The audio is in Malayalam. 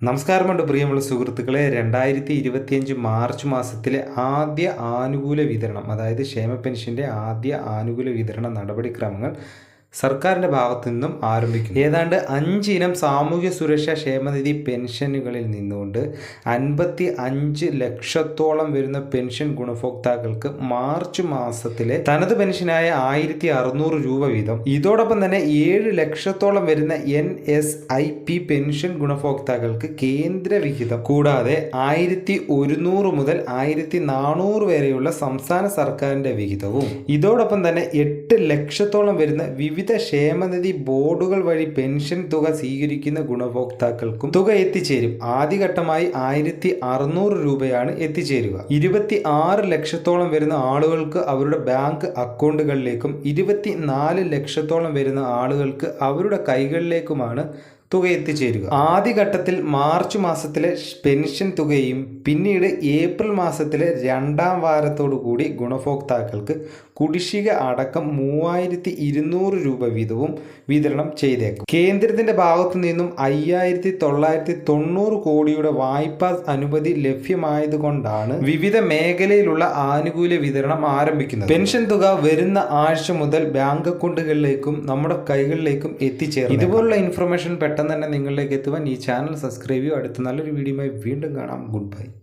നമസ്കാരമുണ്ട് പ്രിയമുള്ള സുഹൃത്തുക്കളെ. രണ്ടായിരത്തി ഇരുപത്തിയഞ്ച് മാർച്ച് മാസത്തിലെ ആദ്യ ആനുകൂല വിതരണം അതായത് ക്ഷേമ പെൻഷന്റെ ആദ്യ ആനുകൂല വിതരണ നടപടിക്രമങ്ങൾ സർക്കാരിന്റെ ഭാഗത്തു നിന്നും ആരംഭിക്കും ഏതാണ്ട് അഞ്ച് ഇനം സാമൂഹ്യ സുരക്ഷാ ക്ഷേമനിധി പെൻഷനുകളിൽ നിന്നുകൊണ്ട് അൻപത്തി അഞ്ച് ലക്ഷത്തോളം വരുന്ന പെൻഷൻ ഗുണഭോക്താക്കൾക്ക് മാർച്ച് മാസത്തിലെ തനത് പെൻഷനായ ആയിരത്തി അറുന്നൂറ് രൂപ വീതം. ഇതോടൊപ്പം തന്നെ ഏഴ് ലക്ഷത്തോളം വരുന്ന N S I P pension ഗുണഭോക്താക്കൾക്ക് കേന്ദ്ര വിഹിതം. കൂടാതെ ആയിരത്തി ഒരുന്നൂറ് മുതൽ ആയിരത്തി നാനൂറ് വരെയുള്ള സംസ്ഥാന സർക്കാരിന്റെ വിഹിതവും. ഇതോടൊപ്പം തന്നെ എട്ട് ലക്ഷത്തോളം വരുന്ന വിവിധ ക്ഷേമനിധി ബോർഡുകൾ വഴി പെൻഷൻ തുക സ്വീകരിക്കുന്ന ഗുണഭോക്താക്കൾക്കും തുക എത്തിച്ചേരും. ആദ്യഘട്ടമായി ആയിരത്തി അറുന്നൂറ് രൂപയാണ് എത്തിച്ചേരുക. ഇരുപത്തി ആറ് ലക്ഷത്തോളം വരുന്ന ആളുകൾക്ക് അവരുടെ ബാങ്ക് അക്കൗണ്ടുകളിലേക്കും ഇരുപത്തി നാല് ലക്ഷത്തോളം വരുന്ന ആളുകൾക്ക് അവരുടെ കൈകളിലേക്കുമാണ് തുക എത്തിച്ചേരുക ആദ്യഘട്ടത്തിൽ മാർച്ച് മാസത്തിലെ പെൻഷൻ തുകയും പിന്നീട് ഏപ്രിൽ മാസത്തിലെ രണ്ടാം വാരത്തോടു കൂടി ഗുണഭോക്താക്കൾക്ക് കുടിശ്ശിക അടക്കം മൂവായിരത്തി ഇരുന്നൂറ് രൂപ വീതവും വിതരണം ചെയ്തേക്കും. കേന്ദ്രത്തിന്റെ ഭാഗത്തു നിന്നും അയ്യായിരത്തി തൊള്ളായിരത്തി തൊണ്ണൂറ് കോടിയുടെ വായ്പാ അനുമതി ലഭ്യമായതുകൊണ്ടാണ് വിവിധ മേഖലയിലുള്ള ആനുകൂല്യ വിതരണം ആരംഭിക്കുന്നത്. പെൻഷൻ തുക വരുന്ന ആഴ്ച മുതൽ ബാങ്ക് അക്കൗണ്ടുകളിലേക്കും നമ്മുടെ കൈകളിലേക്കും എത്തിച്ചേരും ഇതുപോലുള്ള ഇൻഫർമേഷൻ പെട്ടെന്ന് തന്നെ നിങ്ങളിലേക്ക് എത്തുവാൻ ഈ ചാനൽ സബ്സ്ക്രൈബ് ചെയ്യുക അടുത്ത നല്ലൊരു വീഡിയോയുമായി വീണ്ടും കാണാം. Good bye.